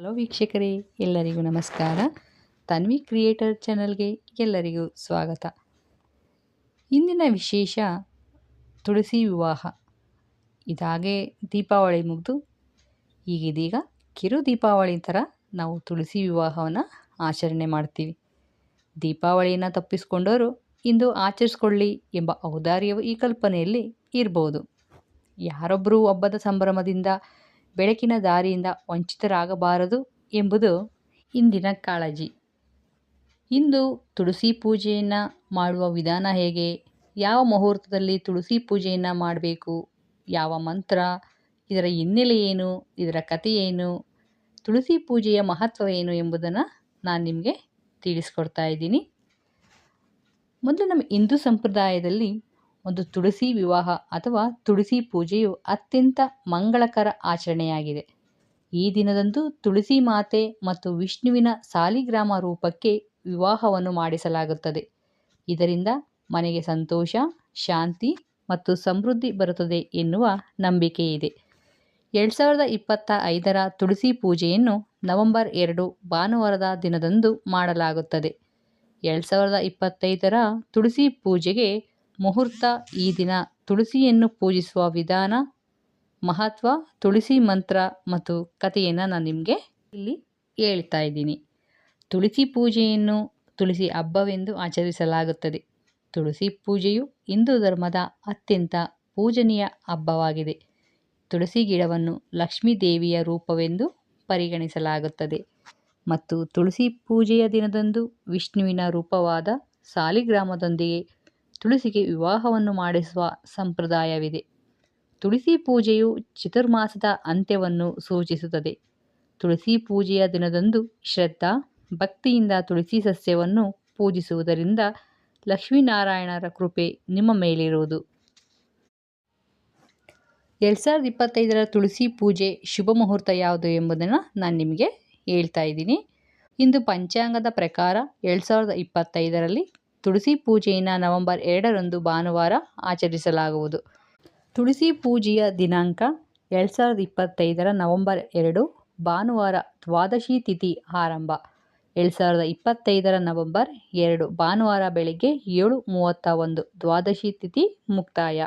Hello ವೀಕ್ಷಕರೇ, ಎಲ್ಲರಿಗೂ ನಮಸ್ಕಾರ. ತನ್ವಿ ಕ್ರಿಯೇಟರ್ ಚಾನಲ್ಗೆ ಎಲ್ಲರಿಗೂ ಸ್ವಾಗತ. ಇಂದಿನ ವಿಶೇಷ ತುಳಸಿ ವಿವಾಹ. ಇದಾಗೆ ದೀಪಾವಳಿ ಮುಗಿದು, ಈಗಿದೀಗ ಕಿರು ದೀಪಾವಳಿ ಥರ ನಾವು ತುಳಸಿ ವಿವಾಹವನ್ನು ಆಚರಣೆ ಮಾಡ್ತೀವಿ. ದೀಪಾವಳಿಯನ್ನು ತಪ್ಪಿಸ್ಕೊಂಡವರು ಇಂದು ಆಚರಿಸ್ಕೊಳ್ಳಿ ಎಂಬ ಔದಾರ್ಯವು ಈ ಕಲ್ಪನೆಯಲ್ಲಿ ಇರ್ಬೋದು. ಯಾರೊಬ್ಬರು ಹಬ್ಬದ ಸಂಭ್ರಮದಿಂದ ಬೆಳಕಿನ ದಾರಿಯಿಂದ ವಂಚಿತರಾಗಬಾರದು ಎಂಬುದು ಇಂದಿನ ಕಾಳಜಿ. ಇಂದು ತುಳಸಿ ಪೂಜೆಯನ್ನು ಮಾಡುವ ವಿಧಾನ ಹೇಗೆ? ಯಾವ ಮುಹೂರ್ತದಲ್ಲಿ ತುಳಸಿ ಪೂಜೆಯನ್ನು ಮಾಡಬೇಕು? ಯಾವ ಮಂತ್ರ? ಇದರ ಹಿನ್ನೆಲೆ ಏನು? ಇದರ ಕಥೆ ಏನು? ತುಳಸಿ ಪೂಜೆಯ ಮಹತ್ವ ಏನು ಎಂಬುದನ್ನು ನಾನು ನಿಮಗೆ ತಿಳಿಸ್ಕೊಡ್ತಾ ಇದ್ದೀನಿ. ಮೊದಲು ನಮ್ಮ ಹಿಂದೂ ಸಂಪ್ರದಾಯದಲ್ಲಿ ಒಂದು ತುಳಸಿ ವಿವಾಹ ಅಥವಾ ತುಳಸಿ ಪೂಜೆಯು ಅತ್ಯಂತ ಮಂಗಳಕರ ಆಚರಣೆಯಾಗಿದೆ. ಈ ದಿನದಂದು ತುಳಸಿ ಮಾತೆ ಮತ್ತು ವಿಷ್ಣುವಿನ ಸಾಲಿಗ್ರಾಮ ರೂಪಕ್ಕೆ ವಿವಾಹವನ್ನು ಮಾಡಿಸಲಾಗುತ್ತದೆ. ಇದರಿಂದ ಮನೆಗೆ ಸಂತೋಷ, ಶಾಂತಿ ಮತ್ತು ಸಮೃದ್ಧಿ ಬರುತ್ತದೆ ಎನ್ನುವ ನಂಬಿಕೆ ಇದೆ ಎರಡು ಸಾವಿರದ ಇಪ್ಪತ್ತ ಐದರ ತುಳಸಿ ಪೂಜೆಯನ್ನು ನವೆಂಬರ್ ಎರಡು ಭಾನುವಾರದ ದಿನದಂದು ಮಾಡಲಾಗುತ್ತದೆ. ಎರಡು ಸಾವಿರದ ಇಪ್ಪತ್ತೈದರ ತುಳಸಿ ಪೂಜೆಗೆ ಮುಹೂರ್ತ ಈ ದಿನ ತುಳಸಿಯನ್ನು ಪೂಜಿಸುವ ವಿಧಾನ, ಮಹತ್ವ, ತುಳಸಿ ಮಂತ್ರ ಮತ್ತು ಕಥೆಯನ್ನು ನಾನು ನಿಮಗೆ ಇಲ್ಲಿ ಹೇಳ್ತಾ ಇದ್ದೀನಿ. ತುಳಸಿ ಪೂಜೆಯನ್ನು ತುಳಸಿ ಹಬ್ಬವೆಂದು ಆಚರಿಸಲಾಗುತ್ತದೆ. ತುಳಸಿ ಪೂಜೆಯು ಹಿಂದೂ ಧರ್ಮದ ಅತ್ಯಂತ ಪೂಜನೀಯ ಹಬ್ಬವಾಗಿದೆ. ತುಳಸಿ ಗಿಡವನ್ನು ಲಕ್ಷ್ಮೀ ದೇವಿಯ ರೂಪವೆಂದು ಪರಿಗಣಿಸಲಾಗುತ್ತದೆ. ಮತ್ತು ತುಳಸಿ ಪೂಜೆಯ ದಿನದಂದು ವಿಷ್ಣುವಿನ ರೂಪವಾದ ಸಾಲಿಗ್ರಾಮದೊಂದಿಗೆ ತುಳಸಿಗೆ ವಿವಾಹವನ್ನು ಮಾಡಿಸುವ ಸಂಪ್ರದಾಯವಿದೆ. ತುಳಸಿ ಪೂಜೆಯು ಚತುರ್ಮಾಸದ ಅಂತ್ಯವನ್ನು ಸೂಚಿಸುತ್ತದೆ. ತುಳಸಿ ಪೂಜೆಯ ದಿನದಂದು ಶ್ರದ್ಧಾ, ಭಕ್ತಿಯಿಂದ ತುಳಸಿ ಸಸ್ಯವನ್ನು ಪೂಜಿಸುವುದರಿಂದ ಲಕ್ಷ್ಮೀನಾರಾಯಣರ ಕೃಪೆ ನಿಮ್ಮ ಮೇಲಿರುವುದು. ಎರಡು ಸಾವಿರದ ಇಪ್ಪತ್ತೈದರ ತುಳಸಿ ಪೂಜೆ ಶುಭ ಮುಹೂರ್ತ ಯಾವುದು ಎಂಬುದನ್ನು ನಾನು ನಿಮಗೆ ಹೇಳ್ತಾ ಇದ್ದೀನಿ. ಇಂದು ಪಂಚಾಂಗದ ಪ್ರಕಾರ ಎರಡು ಸಾವಿರದ ಇಪ್ಪತ್ತೈದರಲ್ಲಿ ತುಳಸಿ ಪೂಜೆಯನ್ನು ನವೆಂಬರ್ ಎರಡರಂದು ಭಾನುವಾರ ಆಚರಿಸಲಾಗುವುದು. ತುಳಸಿ ಪೂಜೆಯ ದಿನಾಂಕ ಎರಡು ಸಾವಿರದ ಇಪ್ಪತ್ತೈದರ ನವೆಂಬರ್ ಎರಡು, ಭಾನುವಾರ ದ್ವಾದಶಿ ತಿಥಿ ಆರಂಭ. ಎರಡು ಸಾವಿರದ ಇಪ್ಪತ್ತೈದರ ನವೆಂಬರ್ ಎರಡು, ಭಾನುವಾರ ಬೆಳಗ್ಗೆ ಏಳು ಮೂವತ್ತ ಒಂದು ದ್ವಾದಶಿ ತಿಥಿ ಮುಕ್ತಾಯ.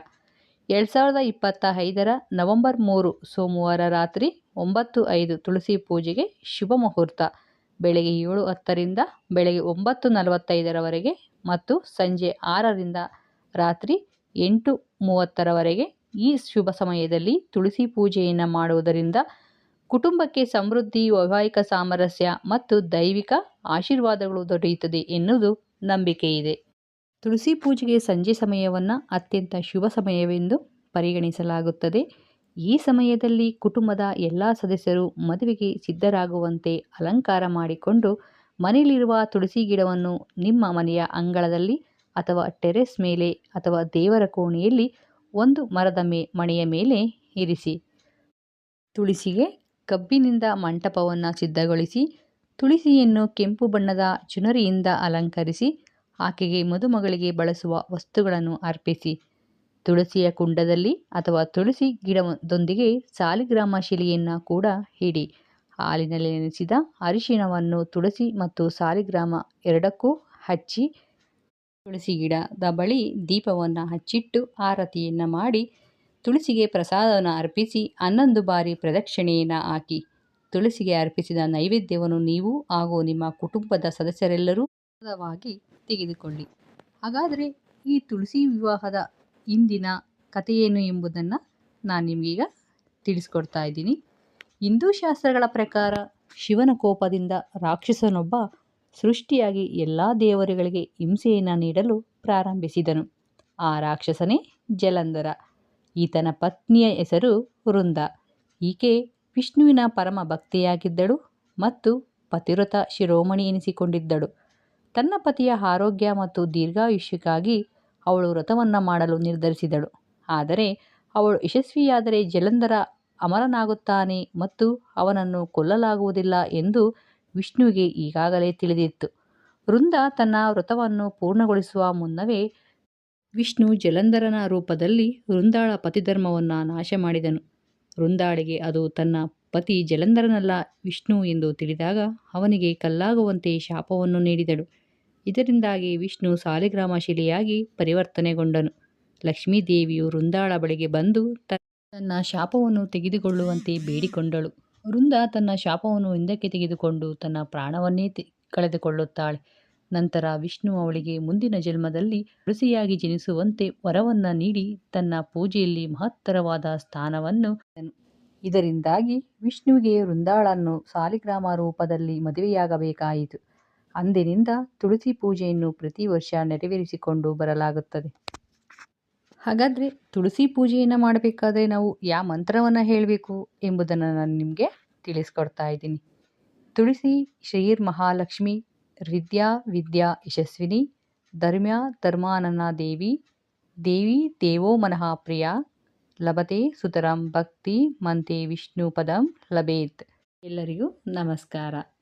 ಎರಡು ಸಾವಿರದ ಇಪ್ಪತ್ತ ಐದರ ನವೆಂಬರ್ ಮೂರು, ಸೋಮವಾರ ರಾತ್ರಿ ಒಂಬತ್ತು ಐದು ತುಳಸಿ ಪೂಜೆಗೆ ಶುಭ ಮುಹೂರ್ತ. ಬೆಳಗ್ಗೆ ಏಳು ಹತ್ತರಿಂದ ಬೆಳಗ್ಗೆ ಒಂಬತ್ತು ನಲವತ್ತೈದರವರೆಗೆ ಮತ್ತು ಸಂಜೆ ಆರರಿಂದ ರಾತ್ರಿ ಎಂಟು ಮೂವತ್ತರವರೆಗೆ ಈ ಶುಭ ಸಮಯದಲ್ಲಿ ತುಳಸಿ ಪೂಜೆಯನ್ನು ಮಾಡುವುದರಿಂದ ಕುಟುಂಬಕ್ಕೆ ಸಮೃದ್ಧಿ, ವೈವಾಹಿಕ ಸಾಮರಸ್ಯ ಮತ್ತು ದೈವಿಕ ಆಶೀರ್ವಾದಗಳು ದೊರೆಯುತ್ತದೆ ಎನ್ನುವುದು ನಂಬಿಕೆ ಇದೆ ತುಳಸಿ ಪೂಜೆಗೆ ಸಂಜೆ ಸಮಯವನ್ನು ಅತ್ಯಂತ ಶುಭ ಸಮಯವೆಂದು ಪರಿಗಣಿಸಲಾಗುತ್ತದೆ. ಈ ಸಮಯದಲ್ಲಿ ಕುಟುಂಬದ ಎಲ್ಲ ಸದಸ್ಯರು ಮದುವೆಗೆ ಸಿದ್ಧರಾಗುವಂತೆ ಅಲಂಕಾರ ಮಾಡಿಕೊಂಡು ಮನೆಯಲ್ಲಿರುವ ತುಳಸಿ ಗಿಡವನ್ನು ನಿಮ್ಮ ಮನೆಯ ಅಂಗಳದಲ್ಲಿ ಅಥವಾ ಟೆರೆಸ್ ಮೇಲೆ ಅಥವಾ ದೇವರ ಕೋಣೆಯಲ್ಲಿ ಒಂದು ಮರದ ಮೇ, ಮಣೆಯ ಮೇಲೆ ಇರಿಸಿ. ತುಳಸಿಗೆ ಕಬ್ಬಿನಿಂದ ಮಂಟಪವನ್ನು ಸಿದ್ಧಗೊಳಿಸಿ, ತುಳಸಿಯನ್ನು ಕೆಂಪು ಬಣ್ಣದ ಚುನರಿಯಿಂದ ಅಲಂಕರಿಸಿ, ಆಕೆಗೆ ಮದುಮಗಳಿಗೆ ಬಳಸುವ ವಸ್ತುಗಳನ್ನು ಅರ್ಪಿಸಿ. ತುಳಸಿಯ ಕುಂಡದಲ್ಲಿ ಅಥವಾ ತುಳಸಿ ಗಿಡದೊಂದಿಗೆ ಸಾಲಿಗ್ರಾಮ ಶಿಲೆಯನ್ನು ಕೂಡ ಇಡಿ. ಹಾಲಿನಲ್ಲಿ ನೆನೆಸಿದ ಅರಿಶಿಣವನ್ನು ತುಳಸಿ ಮತ್ತು ಸಾಲಿಗ್ರಾಮ ಎರಡಕ್ಕೂ ಹಚ್ಚಿ ತುಳಸಿ ಗಿಡದ ಬಳಿ ದೀಪವನ್ನು ಹಚ್ಚಿಟ್ಟು ಆರತಿಯನ್ನು ಮಾಡಿ ತುಳಸಿಗೆ ಪ್ರಸಾದವನ್ನು ಅರ್ಪಿಸಿ ಹನ್ನೊಂದು ಬಾರಿ ಪ್ರದಕ್ಷಿಣೆಯನ್ನು ಹಾಕಿ. ತುಳಸಿಗೆ ಅರ್ಪಿಸಿದ ನೈವೇದ್ಯವನ್ನು ನೀವು ಹಾಗೂ ನಿಮ್ಮ ಕುಟುಂಬದ ಸದಸ್ಯರೆಲ್ಲರೂ ಪ್ರಸಾದವಾಗಿ ತೆಗೆದುಕೊಳ್ಳಿ. ಹಾಗಾದರೆ ಈ ತುಳಸಿ ವಿವಾಹದ ಇಂದಿನ ಕಥೆಯೇನು ಎಂಬುದನ್ನು ನಾನು ನಿಮಗೀಗ ತಿಳಿಸ್ಕೊಡ್ತಾ ಇದ್ದೀನಿ. ಹಿಂದೂ ಶಾಸ್ತ್ರಗಳ ಪ್ರಕಾರ ಶಿವನ ಕೋಪದಿಂದ ರಾಕ್ಷಸನೊಬ್ಬ ಸೃಷ್ಟಿಯಾಗಿ ಎಲ್ಲ ದೇವರುಗಳಿಗೆ ಹಿಂಸೆಯನ್ನು ನೀಡಲು ಪ್ರಾರಂಭಿಸಿದನು. ಆ ರಾಕ್ಷಸನೇ ಜಲಂಧರ. ಈತನ ಪತ್ನಿಯ ಹೆಸರು ವೃಂದ. ಈಕೆ ವಿಷ್ಣುವಿನ ಪರಮ ಭಕ್ತಿಯಾಗಿದ್ದಳು ಮತ್ತು ಪತಿವ್ರತ ಶಿರೋಮಣಿ ಎನಿಸಿಕೊಂಡಿದ್ದಳು. ತನ್ನ ಪತಿಯ ಆರೋಗ್ಯ ಮತ್ತು ದೀರ್ಘಾಯುಷ್ಯಕ್ಕಾಗಿ ಅವಳು ವ್ರತವನ್ನು ಮಾಡಲು ನಿರ್ಧರಿಸಿದಳು. ಆದರೆ ಅವಳು ಯಶಸ್ವಿಯಾದರೆ ಜಲಂಧರ ಅಮರನಾಗುತ್ತಾನೆ ಮತ್ತು ಅವನನ್ನು ಕೊಲ್ಲಲಾಗುವುದಿಲ್ಲ ಎಂದು ವಿಷ್ಣುವಿಗೆ ಈಗಾಗಲೇ ತಿಳಿದಿತ್ತು. ವೃಂದ ತನ್ನ ವ್ರತವನ್ನು ಪೂರ್ಣಗೊಳಿಸುವ ಮುನ್ನವೇ ವಿಷ್ಣು ಜಲಂಧರನ ರೂಪದಲ್ಲಿ ವೃಂದಾಳ ಪತಿಧರ್ಮವನ್ನು ನಾಶ ಮಾಡಿದನು ವೃಂದಾಳಿಗೆ ಅದು ತನ್ನ ಪತಿ ಜಲಂಧರನಲ್ಲ ವಿಷ್ಣು ಎಂದು ತಿಳಿದಾಗ ಅವನಿಗೆ ಕಲ್ಲಾಗುವಂತೆ ಶಾಪವನ್ನು ನೀಡಿದಳು. ಇದರಿಂದಾಗಿ ವಿಷ್ಣು ಸಾಲಿಗ್ರಾಮ ಶಿಲೆಯಾಗಿ ಪರಿವರ್ತನೆಗೊಂಡನು. ಲಕ್ಷ್ಮೀದೇವಿಯು ವೃಂದಾಳ ಬಳಿಗೆ ಬಂದು ತನ್ನ ಶಾಪವನ್ನು ತೆಗೆದುಕೊಳ್ಳುವಂತೆ ಬೇಡಿಕೊಂಡಳು. ವೃಂದ ತನ್ನ ಶಾಪವನ್ನು ಹಿಂದಕ್ಕೆ ತೆಗೆದುಕೊಂಡು ತನ್ನ ಪ್ರಾಣವನ್ನೇ ಕಳೆದುಕೊಳ್ಳುತ್ತಾಳೆ. ನಂತರ ವಿಷ್ಣು ಅವಳಿಗೆ ಮುಂದಿನ ಜನ್ಮದಲ್ಲಿ ತುಳಸಿಯಾಗಿ ಜನಿಸುವಂತೆ ವರವನ್ನು ನೀಡಿ ತನ್ನ ಪೂಜೆಯಲ್ಲಿ ಮಹತ್ತರವಾದ ಸ್ಥಾನವನ್ನು ಇದರಿಂದಾಗಿ ವಿಷ್ಣುವಿಗೆ ವೃಂದಾಳನ್ನು ಸಾಲಿಗ್ರಾಮ ರೂಪದಲ್ಲಿ ಮದುವೆಯಾಗಬೇಕಾಯಿತು. ಅಂದಿನಿಂದ ತುಳಸಿ ಪೂಜೆಯನ್ನು ಪ್ರತಿ ವರ್ಷ ನೆರವೇರಿಸಿಕೊಂಡು ಬರಲಾಗುತ್ತದೆ. ಹಾಗಾದರೆ ತುಳಸಿ ಪೂಜೆಯನ್ನು ಮಾಡಬೇಕಾದ್ರೆ ನಾವು ಯಾವ ಮಂತ್ರವನ್ನು ಹೇಳಬೇಕು ಎಂಬುದನ್ನು ನಾನು ನಿಮಗೆ ತಿಳಿಸ್ಕೊಡ್ತಾ ಇದ್ದೀನಿ. ತುಳಸಿ, ಶ್ರೀರ್ ಮಹಾಲಕ್ಷ್ಮಿ, ವಿದ್ಯಾ ವಿದ್ಯಾ ಯಶಸ್ವಿನಿ, ಧರ್ಮ್ಯ ಧರ್ಮಾನನ ದೇವಿ ದೇವಿ ದೇವೋ ಮನಃ ಪ್ರಿಯ, ಲಭತೆ ಸುತರಂ ಭಕ್ತಿ ಮಂತೆ ವಿಷ್ಣು ಪದಂ ಲಭೇತ್. ಎಲ್ಲರಿಗೂ ನಮಸ್ಕಾರ.